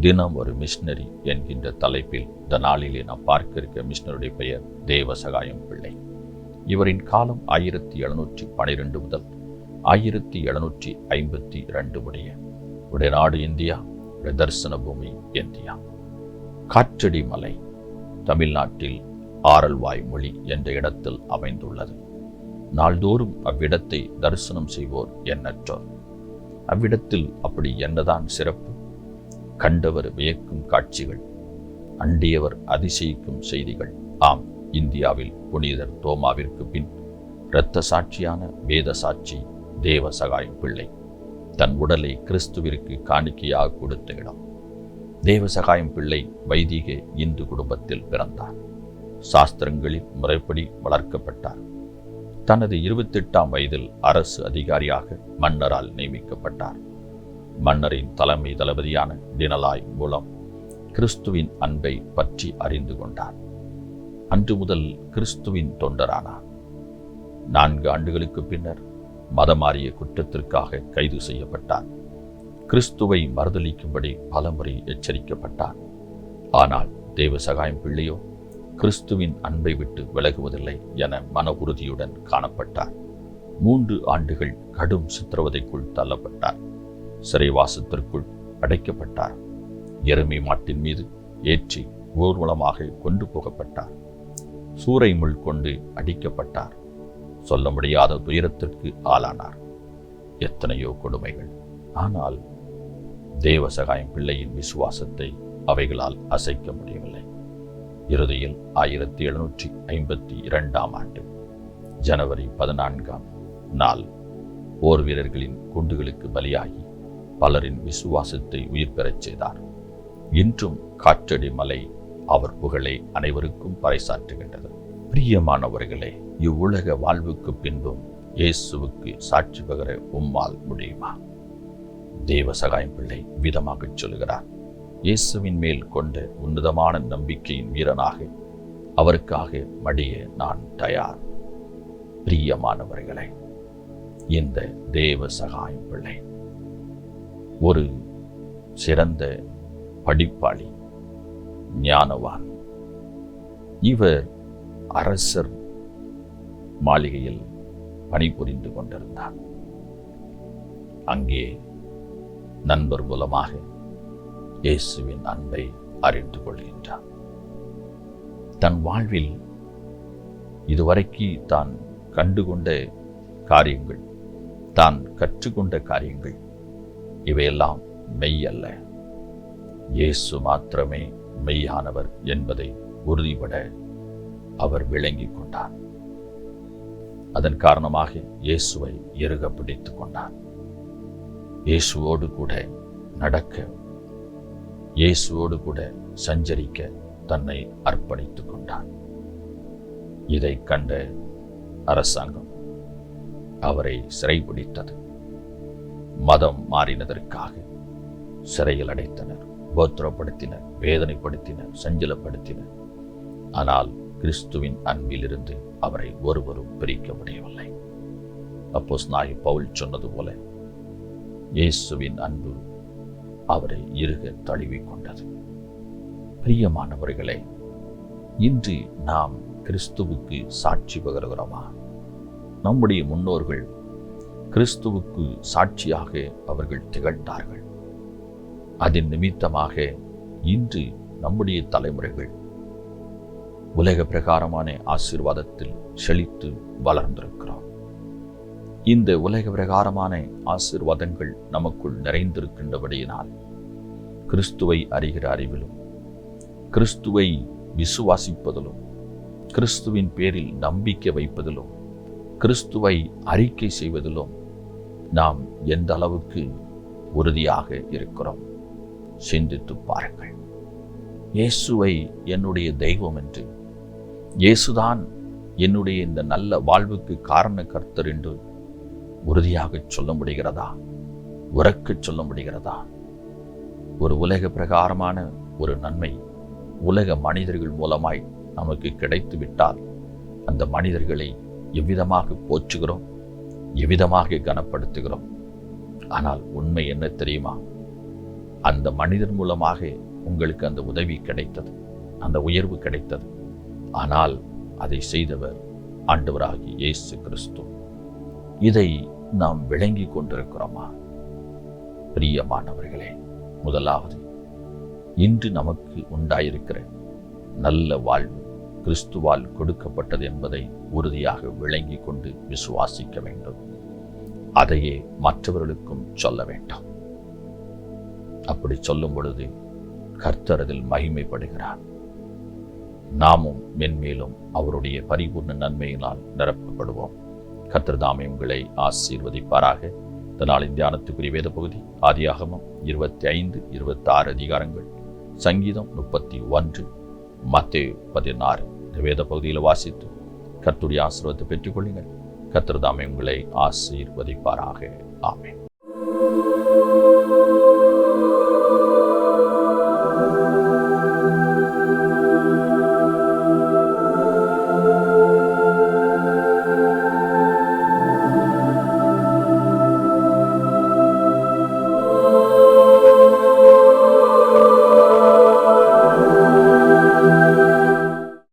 தினம் ஒரு மிஷினரி என்கின்ற தலைப்பில் இந்த நாளிலே நாம் பார்க்க இருக்க மிஷினருடைய பெயர் தேவசகாயம் பிள்ளை. இவரின் காலம் ஆயிரத்தி எழுநூற்றி பனிரெண்டு முதல் ஆயிரத்தி எழுநூற்றி ஐம்பத்தி இரண்டு உடைய உடைய நாடு இந்தியா உடைய தரிசன பூமி இந்தியா. காற்றடி மலை தமிழ்நாட்டில் ஆரல்வாய் மொழி என்ற இடத்தில் அமைந்துள்ளது. நாள்தோறும் அவ்விடத்தை தரிசனம் செய்வோர் எண்ணற்றோர். அவ்விடத்தில் அப்படி என்னதான் சிறப்பு? கண்டவர் வியக்கும் காட்சிகள் அண்டியவர் அதிசயிக்கும் செய்திகள். ஆம் இந்தியாவில் புனிதர் தோமாவிற்கு பின் இரத்த சாட்சியான வேத சாட்சி தேவ சகாயம் பிள்ளை. தன் உடலை கிறிஸ்துவிற்கு காணிக்கையாக கொடுத்த இடம். தேவ சகாயம் பிள்ளை வைதிக இந்து குடும்பத்தில் பிறந்தார். சாஸ்திரங்களில் முறைப்படி வளர்க்கப்பட்டார். தனது இருபத்தெட்டாம் வயதில் அரசு அதிகாரியாக மன்னரால் நியமிக்கப்பட்டார். மன்னரின் தலைமை தளபதியான டினலாய் மூலம் கிறிஸ்துவின் அன்பை பற்றி அறிந்து கொண்டார் அன்று முதல் கிறிஸ்துவின் தொண்டரானார் நான்கு ஆண்டுகளுக்கு பின்னர் மதமாறிய குற்றத்திற்காக கைது செய்யப்பட்டார் கிறிஸ்துவை மறுதளிக்கும்படி பலமுறை எச்சரிக்கப்பட்டார் ஆனால் தேவ சகாயம் பிள்ளையோ கிறிஸ்துவின் அன்பை விட்டு விலகுவதில்லை என மன உறுதியுடன் காணப்பட்டார் மூன்று ஆண்டுகள் கடும் சித்திரவதைக்குள் தள்ளப்பட்டார் சிறைவாசத்திற்குள் அடைக்கப்பட்டார். எருமை மாட்டின் மீது ஏற்றி ஊர்வலமாக கொண்டு போகப்பட்டார். சூறை முள் கொண்டு அடிக்கப்பட்டார். சொல்ல முடியாத துயரத்திற்கு ஆளானார். எத்தனையோ கொடுமைகள். ஆனால் தேவ சகாயம் பிள்ளையின் விசுவாசத்தை அவைகளால் அசைக்க முடியவில்லை. இறுதியில் ஆயிரத்தி எழுநூற்றி ஐம்பத்தி இரண்டாம் ஆண்டு ஜனவரி பதினான்காம் நாள் போர் வீரர்களின் குண்டுகளுக்கு பலியாகி பலரின் விசுவாசத்தை உயிர் பெறச் செய்தார். இன்றும் காற்றடி மலை அவர் புகழை அனைவருக்கும் பறைசாற்றுகின்றது. பிரியமானவர்களே இவ்வுலக வாழ்வுக்கு பின்பும் இயேசுவுக்கு சாட்சி பகர உம்மால் முடியுமா? தேவ சகாயம் பிள்ளை விதமாகச் சொல்கிறார் இயேசுவின் மேல் கொண்ட உன்னதமான நம்பிக்கையின் வீரனாக அவருக்காக மடிய நான் தயார். பிரியமானவர்களே இந்த தேவ சகாயம் பிள்ளை ஒரு சிறந்த படிப்பாளி ஞானவான். இவர் அரசர் மாளிகையில் பணிபுரிந்து கொண்டிருந்தார். அங்கே நண்பர் மூலமாக இயேசுவின் அன்பை அறிந்து கொள்கின்றார். தன் வாழ்வில் இதுவரைக்கு தான் கண்டுகொண்ட காரியங்கள் தான் கற்றுக்கொண்ட காரியங்கள் இவையெல்லாம் மெய் அல்ல இயேசு மாத்திரமே மெய்யானவர் என்பதை உறுதிபட அவர் விளங்கிக் கொண்டார். அதன் காரணமாக இயேசுவை இறுக பிடித்துக் கொண்டார். இயேசுவோடு கூட நடக்க இயேசுவோடு கூட சஞ்சரிக்க தன்னை அர்ப்பணித்துக் கொண்டார். இதை கண்ட அரசாங்கம் அவரை சிறைபிடித்தது. மதம் மாறினதற்காக சிறையில் அடைத்தனர். போத்திரப்படுத்தினர் வேதனைப்படுத்தினர் சஞ்சலப்படுத்தினர். ஆனால் கிறிஸ்துவின் அன்பிலிருந்து அவரை ஒருவரும் பிரிக்க முடியவில்லை அப்போஸ் நாய் பவுல் சொன்னது போல இயேசுவின் அன்பு அவரை இருக தழுவிக் கொண்டது பிரியமானவர்களே இன்று நாம் கிறிஸ்துவுக்கு சாட்சி பகருகிறோமா? நம்முடைய முன்னோர்கள் கிறிஸ்துவுக்கு சாட்சியாக அவர்கள் திகழ்ந்தார்கள். அதன் நிமித்தமாக இன்று நம்முடைய தலைமுறைகள் உலக பிரகாரமான ஆசீர்வாதத்தில் செழித்து வளர்ந்திருக்கிறோம். இந்த உலக பிரகாரமான ஆசீர்வாதங்கள் நமக்குள் நிறைந்திருக்கின்றபடியினால் கிறிஸ்துவை அறிகிற அறிவிலும் கிறிஸ்துவை விசுவாசிப்பதிலும் கிறிஸ்துவின் பேரில் நம்பிக்கை வைப்பதிலும் கிறிஸ்துவை அறிக்கை செய்வதிலும் நாம் எந்த அளவுக்கு உறுதியாக இருக்கிறோம்? சிந்தித்து பாருங்கள். இயேசுவை என்னுடைய தெய்வம் என்று. இயேசுதான் என்னுடைய இந்த நல்ல வாழ்வுக்கு காரண கர்த்தர் என்று உறுதியாக சொல்ல முடிகிறதா? உறக்க சொல்ல முடிகிறதா? ஒரு உலக பிரகாரமான ஒரு நன்மை உலக மனிதர்கள் மூலமாய் நமக்கு கிடைத்து விட்டால் அந்த மனிதர்களை எவ்விதமாக போற்றுகிறோம்? எவ்விதமாக கனப்படுத்துகிறோம்? ஆனால் உண்மை என்ன தெரியுமா? அந்த மனிதன் மூலமாக உங்களுக்கு அந்த உதவி கிடைத்தது அந்த உயர்வு கிடைத்தது. ஆனால் அதை செய்தவர் ஆண்டவராகி இயேசு கிறிஸ்து. இதை நாம் விளங்கி கொண்டிருக்கிறோமா? பிரியமானவர்களே முதலாவது இன்று நமக்கு உண்டாயிருக்கிற நல்ல வாழ்வு கிறிஸ்துவால் கொடுக்கப்பட்டது என்பதை உறுதியாக விளங்கி கொண்டு விசுவாசிக்க வேண்டும். அதையே மற்றவர்களுக்கும் சொல்ல வேண்டாம். அப்படி சொல்லும் பொழுது கர்த்தர் அதில் மகிமைப்படுகிறார். நாமும் மென்மேலும் அவருடைய பரிபூர்ண நன்மையினால் நிரப்பப்படுவோம். கர்த்தர் தாமே உங்களை ஆசீர்வதிப்பாராக. இந்த தியானத்துக்குரிய வேத பகுதி ஆதியாகமம் இருபத்தி ஐந்து இருபத்தாறு அதிகாரங்கள் சங்கீதம் முப்பத்தி ஒன்று மத்தேயு பதினாறு. இந்த வேத பகுதியில் வாசித்து கர்த்துடைய ஆசீர்வாதத்தை பெற்றுக்கொள்ளுங்கள். கர்த்தர் தாமே உங்களை ஆசீர்வதிப்பாராக. ஆமேன்.